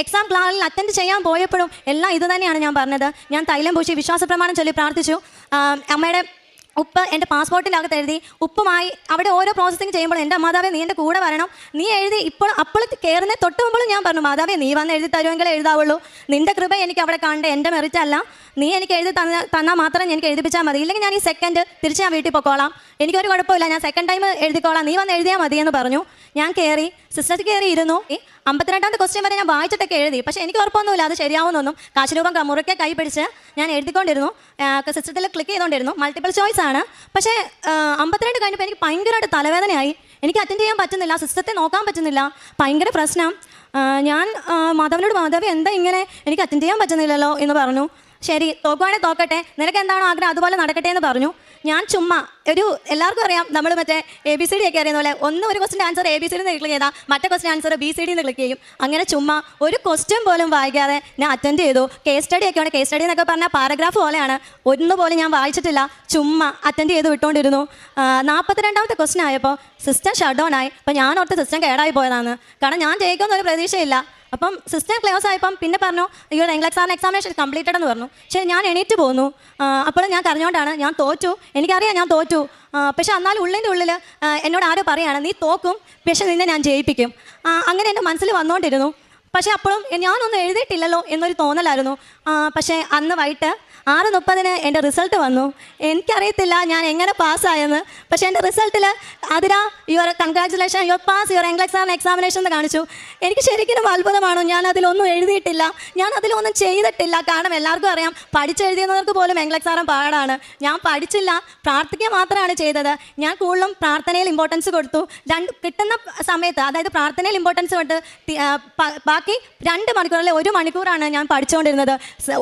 Exam ക്ലാസ്സിൽ attend ചെയ്യാൻ പോയപ്പോഴും എല്ലാം ഇത് തന്നെയാണ് ഞാൻ പറഞ്ഞത്. ഞാൻ തൈലം പൂശി വിശ്വാസ പ്രമാണം ചൊല്ലി പ്രാർത്ഥിച്ചു. അമ്മയുടെ ഉപ്പ് എന്റെ പാസ്പോർട്ടിനകത്ത് എഴുതി. ഉപ്പുമായി അവിടെ ഓരോ പ്രോസസ്സിങ് ചെയ്യുമ്പോൾ എന്റെ മാതാവേ നീ എന്റെ കൂടെ വരണം. നീ എഴുതി ഇപ്പോൾ അപ്പോൾ കയറുന്ന തൊട്ട് മുമ്പോൾ ഞാൻ പറഞ്ഞു മാതാവേ നീ വന്ന് എഴുതി തരുമെങ്കിൽ എഴുതാവുള്ളൂ. നിന്റെ കൃപ എനിക്ക് അവിടെ കണ്ട് എന്റെ മെറിറ്റ് നീ എനിക്ക് എഴുതി തന്ന തന്നാൽ മാത്രം എനിക്ക് എഴുതിപ്പിച്ചാൽ മതി. ഇല്ലെങ്കിൽ ഞാൻ ഈ സെക്കൻഡ് തിരിച്ച് ഞാൻ വീട്ടിൽ പൊക്കോളാം. എനിക്കൊരു കുഴപ്പമില്ല. ഞാൻ സെക്കൻഡ് ടൈം എഴുതിക്കോളാം. നീ വന്ന് എഴുതിയാൽ മതി എന്ന് പറഞ്ഞു. ഞാൻ കയറി സിസ്റ്റർ കയറി ഇരുന്നു ഈ അമ്പത്തിരണ്ടാമത്തെ ക്വസ്റ്റ്യൻ വരെ ഞാൻ വായിച്ചിട്ടൊക്കെ എഴുതി. പക്ഷേ എനിക്ക് ഉറപ്പൊന്നുമില്ല അത് ശരിയാവുന്നൊന്നും കാശിരൂപം മുറുക്കെ കൈ പിടിച്ച് ഞാൻ എഴുതിക്കൊണ്ടിരുന്നു. സിസ്റ്റത്തിൽ ക്ലിക്ക് ചെയ്തുകൊണ്ടിരുന്നു മൾട്ടിപ്പിൾ ചോയ്സ് ആണ്. പക്ഷേ അമ്പത്തിരണ്ട് കഴിഞ്ഞപ്പോൾ എനിക്ക് ഭയങ്കരമായിട്ട് തലവേദനയായി. എനിക്ക് അറ്റൻഡ് ചെയ്യാൻ പറ്റുന്നില്ല സിസ്റ്റത്തെ നോക്കാൻ പറ്റുന്നില്ല. ഭയങ്കര പ്രശ്നം. ഞാൻ മാധവനോട് മാധവ് എന്താ ഇങ്ങനെ? എനിക്ക് അറ്റൻഡ് ചെയ്യാൻ പറ്റുന്നില്ലല്ലോ എന്ന് പറഞ്ഞു. ശരി തോക്കുവാണെങ്കിൽ തോക്കട്ടെ. നിനക്ക് എന്താണോ ആഗ്രഹം? അതുപോലെ നടക്കട്ടെ എന്ന് പറഞ്ഞു. ഞാൻ ചുമ്മാ ഒരു എല്ലാവർക്കും അറിയാം നമ്മൾ മറ്റേ എ ബി സി ഡി ഒക്കെ അറിയുന്ന പോലെ ഒന്ന് ഒരു ക്വസ്റ്റിന്റെ answer A B C D click ചെയ്താൽ മറ്റേ ക്വസ്റ്റിന്റെ ആൻസർ ബി സി ഡി എന്ന് ക്ലിക്ക് ചെയ്യും. അങ്ങനെ ചുമ്മാ ഒരു ക്വസ്റ്റ്യൻ പോലും വായിക്കാതെ ഞാൻ അറ്റൻഡ് ചെയ്തു. കേസ് സ്റ്റഡി ഒക്കെ ഉണ്ട്. കേസ് സ്റ്റഡി എന്നൊക്കെ പറഞ്ഞാൽ പാരഗ്രാഫ് പോലെയാണ്. ഒന്ന് പോലും ഞാൻ വായിച്ചിട്ടില്ല. ചുമ്മാ അറ്റൻഡ് ചെയ്ത് വിട്ടുകൊണ്ടിരുന്നു നാൽപ്പത്തിരണ്ടാമത്തെ ക്വസ്റ്റ്യൻ ആയപ്പോൾ സിസ്റ്റം ഷട്ട് ഡൗൺ ആയി. അപ്പോൾ ഞാൻ ഓർത്ത് സിസ്റ്റം കേടായി പോയതാണ് കാരണം ഞാൻ ജയിക്കുമെന്നൊരു പ്രതീക്ഷയില്ല. അപ്പം സിസ്റ്റം ക്ലോസ് ആയപ്പം പിന്നെ പറഞ്ഞു അയ്യോ ഇംഗ്ലീഷ് എക്സാം എക്സാമിനേഷൻ കംപ്ലീറ്റഡ് എന്ന് പറഞ്ഞു. പക്ഷേ ഞാൻ എണീറ്റ് പോന്നു. അപ്പോൾ ഞാൻ കരഞ്ഞുകൊണ്ടാണ് ഞാൻ തോറ്റു. എനിക്കറിയാം ഞാൻ തോറ്റു. പക്ഷേ എന്നാലും ഉള്ളിന്റെ ഉള്ളിൽ എന്നോട് ആരോ പറയാണ് നീ തോക്കും പക്ഷെ നിന്നെ ഞാൻ ജയിപ്പിക്കും. അങ്ങനെ എന്റെ മനസ്സിൽ വന്നുകൊണ്ടിരുന്നു. പക്ഷേ അപ്പോഴും ഞാനൊന്നും എഴുതിയിട്ടില്ലല്ലോ എന്നൊരു തോന്നലായിരുന്നു. പക്ഷേ അന്ന് വൈകിട്ട് ആറ് മുപ്പതിന് എന്റെ റിസൾട്ട് വന്നു. എനിക്കറിയത്തില്ല ഞാൻ എങ്ങനെ പാസ്സായെന്ന്. പക്ഷേ എന്റെ റിസൾട്ടിൽ Athira your congratulation your pass your exam examination എന്ന് കാണിച്ചു. എനിക്ക് ശരിക്കും അത്ഭുതമാണ്. ഞാൻ അതിലൊന്നും എഴുതിയിട്ടില്ല. ഞാൻ അതിലൊന്നും ചെയ്തിട്ടില്ല. കാരണം എല്ലാവർക്കും അറിയാം പഠിച്ചെഴുതിയവർക്ക് പോലും എക്സാം പാടാണ്. ഞാൻ പഠിച്ചില്ല. പ്രാർത്ഥിക്കുക മാത്രമാണ് ചെയ്തത്. ഞാൻ കൂടുതലും പ്രാർത്ഥനയിൽ ഇമ്പോർട്ടൻസ് കൊടുത്തു. രണ്ട് കിട്ടുന്ന സമയത്ത് അതായത് പ്രാർത്ഥനയിൽ ഇമ്പോർട്ടൻസ് കൊടുത്ത് ബാക്കി രണ്ട് മണിക്കൂർ അല്ലെങ്കിൽ ഒരു മണിക്കൂറാണ് ഞാൻ പഠിച്ചുകൊണ്ടിരുന്നത്.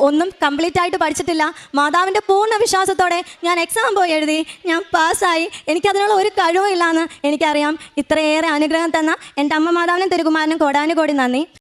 ഒന്നും കംപ്ലീറ്റ് ആയിട്ട് പഠിച്ചിട്ടില്ല. മാതാവിന്റെ പൂർണ വിശ്വാസത്തോടെ ഞാൻ എക്സാം പോയി എഴുതി. ഞാൻ പാസ്സായി. എനിക്കതിനുള്ള ഒരു കഴിവില്ലാന്ന് എനിക്കറിയാം. ഇത്രയേറെ അനുഗ്രഹം തന്ന എന്റെ അമ്മ മാതാവിനും തിരുകുമാരനും കോടാനുകോടി നന്ദി.